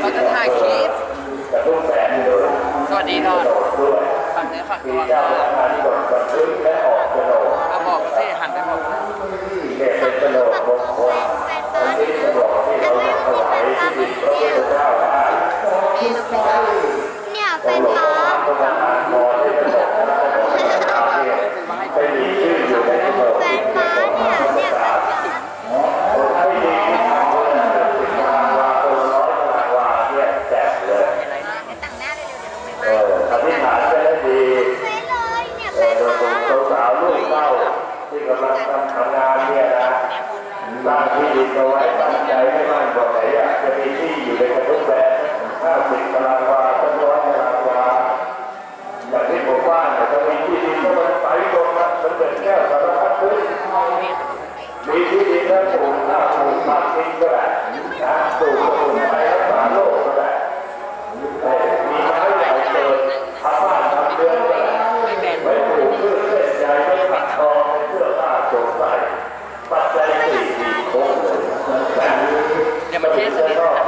เขาจะถ่ายคลิป สวัสดีทอดฝากเนื้อฝากตัวค่าบอกเขาสิหันไปบอกเนี่ยแฟนป้า กว่าไหนอยากจะมีที่อยู่ในกระทุ่มแบนห้าสิบตารางวาต้นร้อยตารางวาอย่างที่ผมว่าเนี่ยจะมีที่ดินก็มันไปตรงนั้นมันเป็นแก้วสารพัดพื้นมีที่ดินแล้วปลูกข้าวปลูกผักกินก็ได้นะปลูกสมุนไพรรักษาโรคก็ได้มีไม้ใหญ่เกิดทำบ้านทำเรือนก็ได้ไม่แบนไว้ปลูกพืชเส้นใยไว้ขัดทองเสื้อผ้าสวมใส่ え、それ。